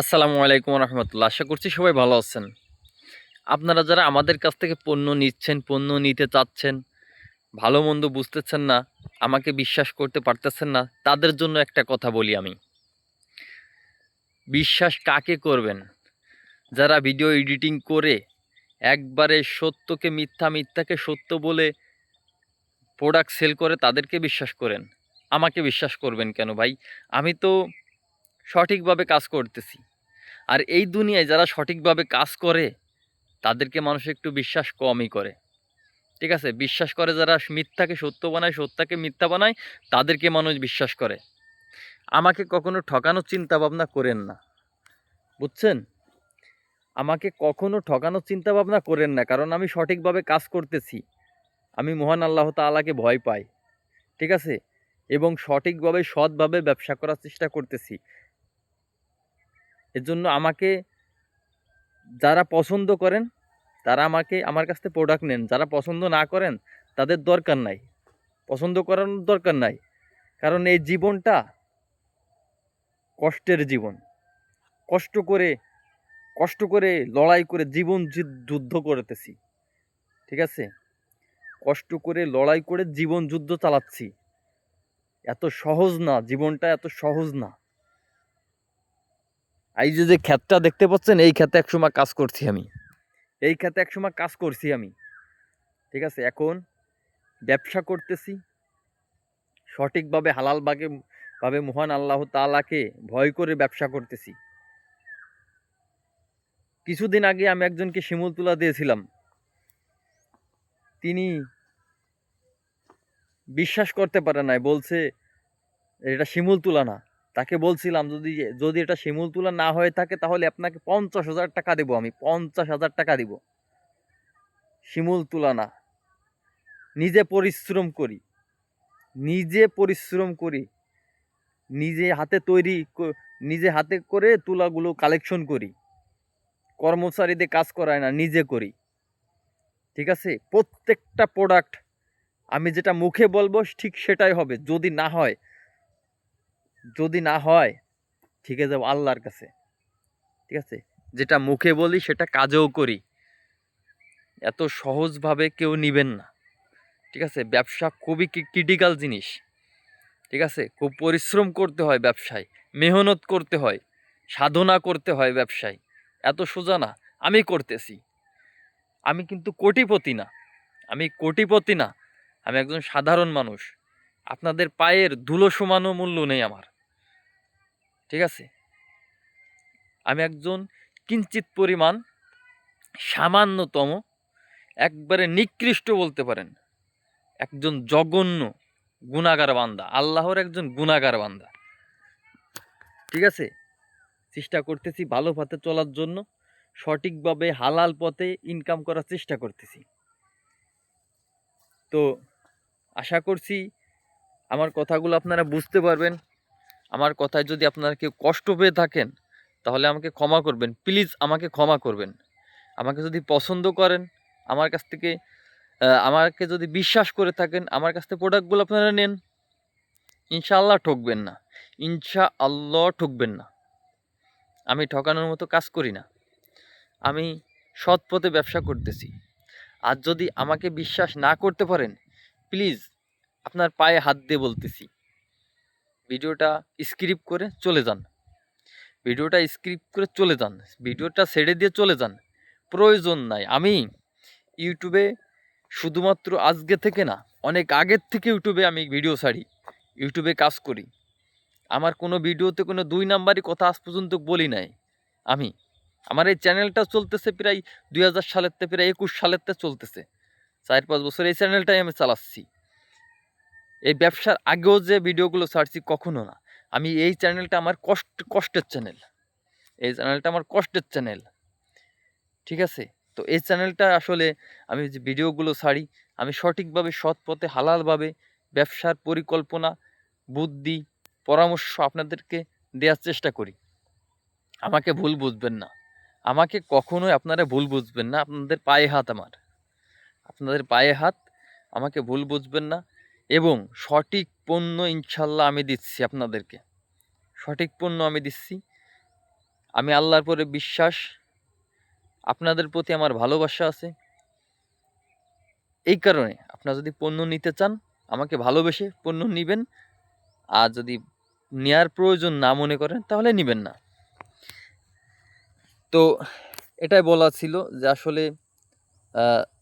আসসালামু আলাইকুম রহমতুল্লাহ। আশা করছি সবাই ভালো আছেন। আপনারা যারা আমাদের কাছ থেকে পণ্য নিচ্ছেন, পণ্য নিতে চাচ্ছেন, ভালো মন্দ বুঝতেছেন না, আমাকে বিশ্বাস করতে পারতেছেন না, তাদের জন্য একটা কথা বলি আমি। বিশ্বাস কাকে করবেন? যারা ভিডিও এডিটিং করে একবারে সত্যকে মিথ্যা, মিথ্যাকে সত্য বলে প্রোডাক্ট সেল করে, তাদেরকে বিশ্বাস করেন। আমাকে বিশ্বাস করবেন কেন ভাই? আমি তো সঠিকভাবে কাজ করতেছি। আর এই দুনিয়ায় যারা সঠিকভাবে কাজ করে, তাদেরকে মানুষ একটু বিশ্বাস কমই করে। ঠিক আছে? বিশ্বাস করে যারা মিথ্যাকে সত্য বানায়, সত্যাকে মিথ্যা বানায়, তাদেরকে মানুষ বিশ্বাস করে। আমাকে কখনো ঠকানোর চিন্তা ভাবনা করেন না। বুঝছেন? আমাকে কখনো ঠকানোর চিন্তা ভাবনা করেন না, কারণ আমি সঠিকভাবে কাজ করতেছি। আমি মহান আল্লাহ তাআলাকে ভয় পাই। ঠিক আছে? এবং সঠিকভাবে, সৎভাবে ব্যবসা করার চেষ্টা করতেছি। এর জন্য আমাকে যারা পছন্দ করেন, তারা আমাকে, আমার কাছ থেকে প্রোডাক্ট নেন। যারা পছন্দ না করেন, তাদের দরকার নাই। পছন্দ করানোর দরকার নাই। কারণ এই জীবনটা কষ্টের জীবন। কষ্ট করে কষ্ট করে, লড়াই করে জীবন যুদ্ধ- যুদ্ধ করতেছি। ঠিক আছে? কষ্ট করে, লড়াই করে জীবন যুদ্ধ চালাচ্ছি। এত সহজ না, জীবনটা এত সহজ না। এই যে যে ক্ষেতটা দেখতে পাচ্ছেন, এই ক্ষেতে একসময় কাজ করছি আমি। এই ক্ষেতে একসময় কাজ করছি আমি। ঠিক আছে? এখন ব্যবসা করতেছি। সঠিকভাবে হালাল বাগে ভাবে মহান আল্লাহ তাআলাকে ভয় করে ব্যবসা করতেছি। কিছুদিন আগে আমি একজনকে শিমুল তুলা দিয়েছিলাম। তিনি বিশ্বাস করতে পারে নাই, বলছে, এটা শিমুল তুলা না। তাকে বলছিলাম, যদি যদি এটা শিমুল তুলা না হয়ে থাকে, তাহলে আপনাকে পঞ্চাশ হাজার টাকা দেবো আমি, পঞ্চাশ হাজার টাকা দিব। শিমুল তুলা না। নিজে পরিশ্রম করি। নিজে পরিশ্রম করি। নিজে হাতে তৈরি নিজে হাতে করে তুলাগুলো কালেকশন করি। কর্মচারীদের কাজ করায় না, নিজে করি। ঠিক আছে? প্রত্যেকটা প্রোডাক্ট আমি যেটা মুখে বলব, ঠিক সেটাই হবে। যদি না হয় যদি না হয়, ঠিকে যাব আল্লাহর কাছে। ঠিক আছে? যেটা মুখে বলি, সেটা কাজেও করি। এত সহজভাবে কেউ নিবেন না। ঠিক আছে? ব্যবসা খুবই ক্রিটিক্যাল জিনিস। ঠিক আছে? খুব পরিশ্রম করতে হয় ব্যবসায়। মেহনত করতে হয়। সাধনা করতে হয় ব্যবসায়। এত সোজা না। আমি করতেছি। আমি কিন্তু কোটিপতি না। আমি কোটিপতি না। আমি একজন সাধারণ মানুষ। আপনাদের পায়ের ধুলো সমানও মূল্য নেই আমার। ঠিক আছে? আমি একজন কিঞ্চিত পরিমাণ সামান্যতম, একবারে নিকৃষ্ট বলতে পারেন, একজন জঘন্য গুণাগার বান্দা, আল্লাহর একজন গুণাগার বান্দা। ঠিক আছে? চেষ্টা করতেছি ভালো পথে চলার জন্য, সঠিকভাবে হালাল পথে ইনকাম করার চেষ্টা করতেছি। তো আশা করছি আমার কথাগুলো আপনারা বুঝতে পারবেন। আমার কথায় যদি আপনারা কেউ কষ্ট পেয়ে থাকেন, তাহলে আমাকে ক্ষমা করবেন। প্লিজ আমাকে ক্ষমা করবেন। আমাকে যদি পছন্দ করেন, আমার কাছ থেকে আমাকে যদি বিশ্বাস করে থাকেন, আমার কাছ থেকে প্রোডাক্টগুলো আপনারা নেন। ইনশাআল্লাহ ঠকবেন না। ইনশা আল্লাহ ঠকবেন না। আমি ঠকানোর মতো কাজ করি না। আমি সৎ পথে ব্যবসা করতেছি। আর যদি আমাকে বিশ্বাস না করতে পারেন, প্লিজ আপনার পায়ে হাত দিয়ে বলতেছি। ভিডিওটা স্ক্রিপ করে চলে যান। ভিডিওটা স্ক্রিপ করে চলে যান। ভিডিওটা ছেড়ে দিয়ে চলে যান। প্রয়োজন নাই। আমি ইউটিউবে শুধুমাত্র আজকে থেকে না, অনেক আগের থেকে ইউটিউবে আমি ভিডিও ছাড়ি। ইউটিউবে কাজ করি। আমার কোনো ভিডিওতে কোনো দুই নাম্বারই কথা আজ পর্যন্ত বলি নাই। আমি। আমার এই চ্যানেলটা চলতেছে প্রায় দুই হাজার সালের থেকে প্রায় একুশ সালের থেকে চলতেছে। চার পাঁচ বছর এই চ্যানেলটাই আমি চালাচ্ছি। এই ব্যবসার আগেও যে ভিডিওগুলো ছাড়ছি কখনো না। আমি এই চ্যানেলটা আমার কষ্ট, কষ্টের চ্যানেল। এই চ্যানেলটা আমার কষ্টের চ্যানেল। ঠিক আছে? তো এই চ্যানেলটা আসলে আমি যে ভিডিওগুলো ছাড়ি, আমি সঠিকভাবে সৎ পথে হালালভাবে ব্যবসার পরিকল্পনা, বুদ্ধি, পরামর্শ আপনাদেরকে দেওয়ার চেষ্টা করি। আমাকে ভুল বুঝবেন না। আমাকে কখনোই আপনারা ভুল বুঝবেন না। আপনাদের পায়ে হাত আমার। আপনাদের পায়ে হাত, আমাকে ভুল বুঝবেন না। এবং সঠিক পণ্য ইনশাল্লাহ আমি দিচ্ছি আপনাদেরকে। সঠিক পণ্য আমি দিচ্ছি। আমি আল্লাহর পরে বিশ্বাস, আপনাদের প্রতি আমার ভালোবাসা আছে। এই কারণে আপনারা যদি পণ্য নিতে চান, আমাকে ভালোবেসে পণ্য নেবেন। আর যদি নেয়ার প্রয়োজন না মনে করেন, তাহলে নেবেন না। তো এটাই বলা ছিল যে আসলে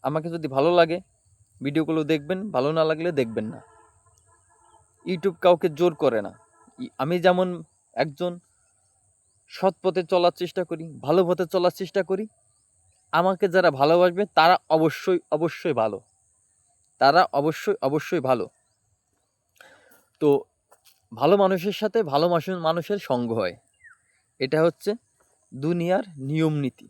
আমাকে যদি ভালো লাগে ভিডিওগুলো দেখবেন, ভালো না লাগলে দেখবেন না। ইউটিউব কাউকে জোর করে না। আমি যেমন একজন সৎ পথে চলার চেষ্টা করি, ভালো পথে চলার চেষ্টা করি, আমাকে যারা ভালোবাসবে তারা অবশ্যই অবশ্যই ভালো। তারা অবশ্যই অবশ্যই ভালো। তো ভালো মানুষের সাথে ভালো মানুষ- মানুষের সঙ্গ হয়। এটা হচ্ছে দুনিয়ার নিয়ম নীতি।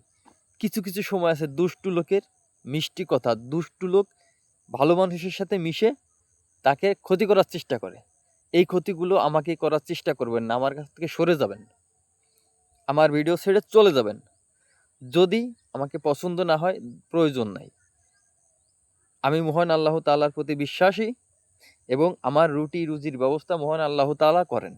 কিছু কিছু সময় আছে দুষ্টু লোকের মিষ্টি কথা, দুষ্টু লোক ভালো মানুষের সাথে মিশে তাকে ক্ষতি করার চেষ্টা করে। এই ক্ষতিগুলো আমাকে করার চেষ্টা করবেন না, আমার কাছ থেকে সরে যাবেন। আমার ভিডিও ছেড়ে চলে যাবেন। যদি আমাকে পছন্দ না হয়, প্রয়োজন নাই। আমি মহান আল্লাহ তাআলার প্রতি বিশ্বাসী এবং আমার রুটি রুজির ব্যবস্থা মহান আল্লাহ তাআলা করেন।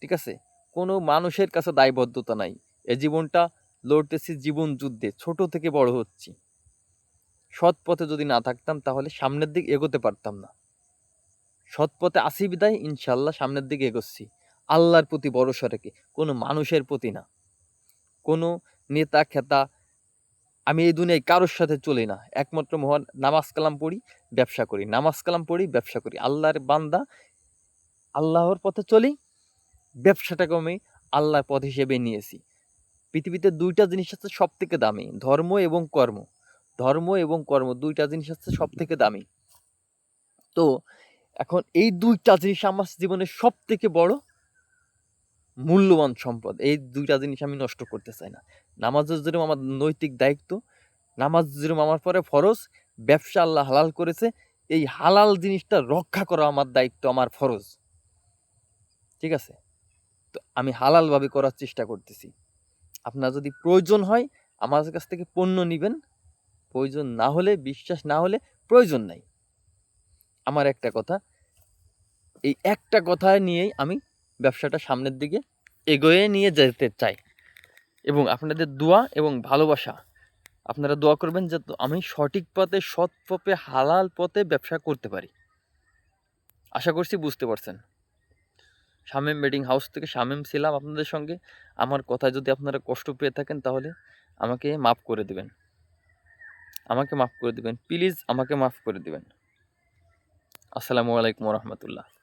ঠিক আছে? কোনো মানুষের কাছে দায়বদ্ধতা নাই। এ জীবনটা লড়তেছি জীবন যুদ্ধে, ছোট থেকে বড় হচ্ছি। সৎ পথে যদি না থাকতাম, তাহলে সামনের দিকে এগোতে পারতাম না। সৎ পথে আসি বিদায় ইনশাল্লাহ সামনের দিকে এগোচ্ছি। আল্লাহর প্রতি ভরসা রেখে, কোনো মানুষের প্রতি না। কোনো নেতা, খেতা, আমি এই দুনিয়ায় কারোর সাথে চলি না। একমাত্র মহান নামাজ কালাম পড়ি, ব্যবসা করি। নামাজ কালাম পড়ি, ব্যবসা করি। আল্লাহর বান্দা, আল্লাহর পথে চলি ব্যবসাটাকে আমি আল্লাহর পথ হিসেবে নিয়েছি। পৃথিবীতে দুইটা জিনিস হচ্ছে সব থেকে দামি, ধর্ম এবং কর্ম। ধর্ম এবং কর্ম দুইটা জিনিস হচ্ছে সব থেকে দামি। তো এখন এই দুইটা জিনিস আমার জীবনের সব থেকে বড় মূল্যবান সম্পদ। এই দুইটা জিনিস আমি নষ্ট করতে চাই না। নামাজের যেরকম আমার নৈতিক দায়িত্ব নামাজ যেরকম আমার পরে ফরজ, ব্যবসা আল্লাহ হালাল করেছে, এই হালাল জিনিসটা রক্ষা করা আমার দায়িত্ব, আমার ফরজ। ঠিক আছে? তো আমি হালালভাবে করার চেষ্টা করতেছি। আপনার যদি প্রয়োজন হয়, আমার কাছ থেকে পণ্য নেবেন প্রয়োজন না হলে, বিশ্বাস না হলে প্রয়োজন নাই। আমার একটা কথা, এই একটা কথা নিয়েই আমি ব্যবসাটা সামনের দিকে এগোয়ে নিয়ে যেতে চাই। এবং আপনাদের দোয়া এবং ভালোবাসা, আপনারা দোয়া করবেন যাতে আমি সঠিক পথে, সৎ পথে, হালাল পথে ব্যবসা করতে পারি। আশা করছি বুঝতে পারছেন। শামেম বেডিং হাউস থেকে শামেম ছিলাম আপনাদের সঙ্গে। আমার কথায় যদি আপনারা কষ্ট পেয়ে থাকেন তাহলে আমাকে মাফ করে দিবেন। আমাকে মাফ করে দিবেন। প্লিজ আমাকে মাফ করে দিবেন। আসসালামু আলাইকুম রহমতুল্লাহ।